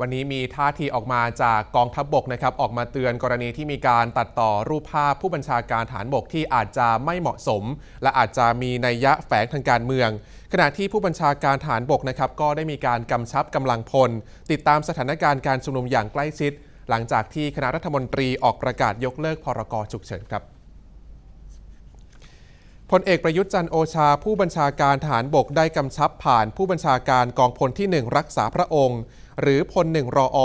วันนี้มีท่าทีออกมาจากกองทัพบบกนะครับออกมาเตือนกรณีที่มีการตัดต่อรูปภาพผู้บัญชาการฐานบกที่อาจจะไม่เหมาะสม และอาจจะมีนัยยะแฝงทางการเมือง ขณะที่ผู้บัญชาการฐานบกนะครับก็ได้มีการกำชับกำลังพล ติดตามสถานการณ์การชุมนุมอย่างใกล้ชิด หลังจากที่คณะรัฐมนตรีออกประกาศยกเลิกพรกฉุกเฉินครับพลเอกประยุทธ์จันโอชา ผู้บัญชาการฐานบกได้กำชับผ่านผู้บัญชาการกองพลที่ 1 รักษาพระองค์ หรือพลหนึ่งรออ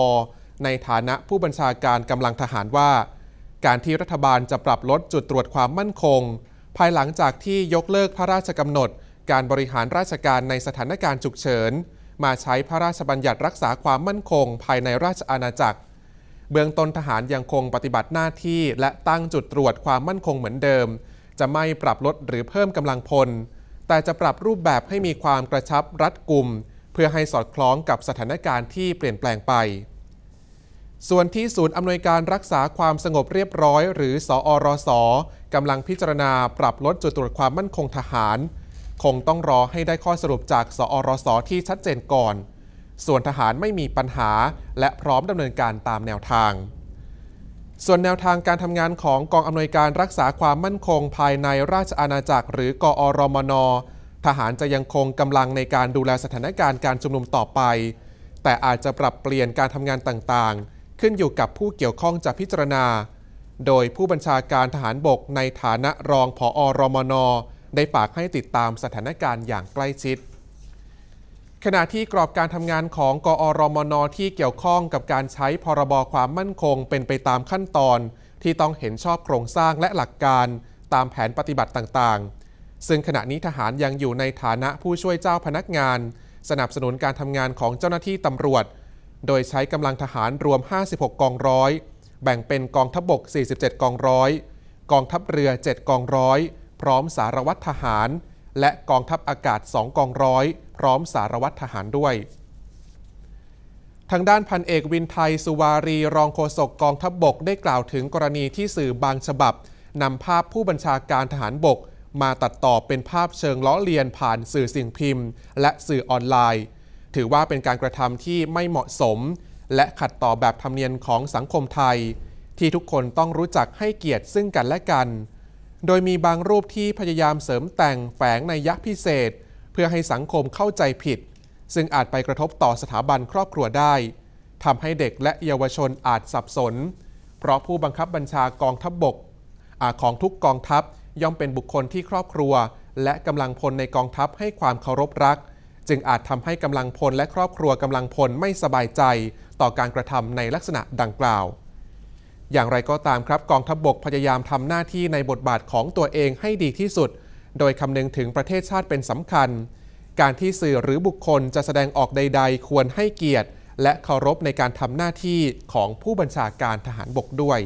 ในฐานะผู้บัญชาการกำลังทหารว่า การที่รัฐบาลจะปรับลดจุดตรวจความมั่นคง ภายหลังจากที่ยกเลิกพระราชกำหนด การบริหารราชการในสถานการณ์ฉุกเฉิน มาใช้พระราชบัญญัติรักษาความมั่นคง ภายในราชอาณาจักร เบื้องต้นทหารยังคงปฏิบัติหน้าที่และตั้งจุดตรวจความมั่นคงเหมือนเดิม จะไม่ปรับลดหรือเพิ่มกำลังพลแต่จะปรับรูปแบบให้มีความกระชับรัดกุม เพื่อให้สอดคล้องกับสถานการณ์ที่เปลี่ยนแปลงไป ส่วนที่ศูนย์อำนวยการรักษาความสงบเรียบร้อย หรือ สอรสกำลังพิจารณาปรับลดจุดตรวจความมั่นคงทหาร คงต้องรอให้ได้ข้อสรุปจาก สอรสที่ชัดเจนก่อน ส่วนทหารไม่มีปัญหา และพร้อมดำเนินการตามแนวทางส่วนแนวทางการทำงานของกองอำนวยการรักษาความมั่นคงภายในราชอาณาจักรหรือกอรมน ทหารจะยังคงกำลังในการดูแลสถานการณ์การชุมนุมต่อไป แต่อาจจะปรับเปลี่ยนการทำงานต่างๆ ขึ้นอยู่กับผู้เกี่ยวข้องจะพิจารณา โดยผู้บัญชาการทหารบกในฐานะรองผอรมน ได้ฝากให้ติดตามสถานการณ์อย่างใกล้ชิด ขณะที่กรอบการทำงานของกอรมนที่เกี่ยวข้องกับการใช้พรบความมั่นคงเป็นไปตามขั้นตอน ที่ต้องเห็นชอบโครงสร้างและหลักการตามแผนปฏิบัติต่างๆ ซึ่งขณะนี้ทหารยังอยู่ในฐานะผู้ช่วยเจ้าพนักงาน สนับสนุนการทำงานของเจ้าหน้าที่ตำรวจ โดยใช้กำลังทหารรวม 56 กองร้อย แบ่งเป็นกองทัพบบก 47 กองร้อย กองทัพเรือ 7 กองร้อย พร้อมสารวัตรทหาร และกองทัพอากาศ 2 กองร้อย พร้อมสารวัตรทหารด้วย ทางด้านพันเอกวินไทยสุวารีรองโฆษกกองทัพบบกได้กล่าวถึงกรณีที่สื่อบางฉบับนำภาพผู้บัญชาการทหารบก มาตัดต่อเป็นภาพเชิงล้อเลียนผ่านสื่อสิ่งพิมพ์ และสื่อออนไลน์ ถือว่าเป็นการกระทำที่ไม่เหมาะสม และขัดต่อแบบธรรมเนียมของสังคมไทย ที่ทุกคนต้องรู้จักให้เกียรติซึ่งกันและกัน โดยมีบางรูปที่พยายามเสริมแต่งแฝงในยะพิเศษ เพื่อให้สังคมเข้าใจผิด ซึ่งอาจไปกระทบต่อสถาบันครอบครัวได้ทำให้เด็กและเยาวชนอาจสับสน เพราะผู้บังคับบัญชากองทัพบบกอาของทุกกองทัพ ย่อมเป็นบุคคลที่ครอบครัว และกำลังพลในกองทัพให้ความเคารพรัก จึงอาจทำให้กำลังพลและครอบครัวกำลังพลไม่สบายใจ ต่อการกระทำในลักษณะดังกล่าว อย่างไรก็ตามครับกองทัพบบกพยายามทำหน้าที่ในบทบาทของตัวเองให้ดีที่สุด โดยคำนึงถึงประเทศชาติเป็นสำคัญ การที่สื่อหรือบุคคลจะแสดงออกใด ๆ ควรให้เกียรติ และเคารพในการทำหน้าที่ของผู้บัญชาการทหารบกด้วย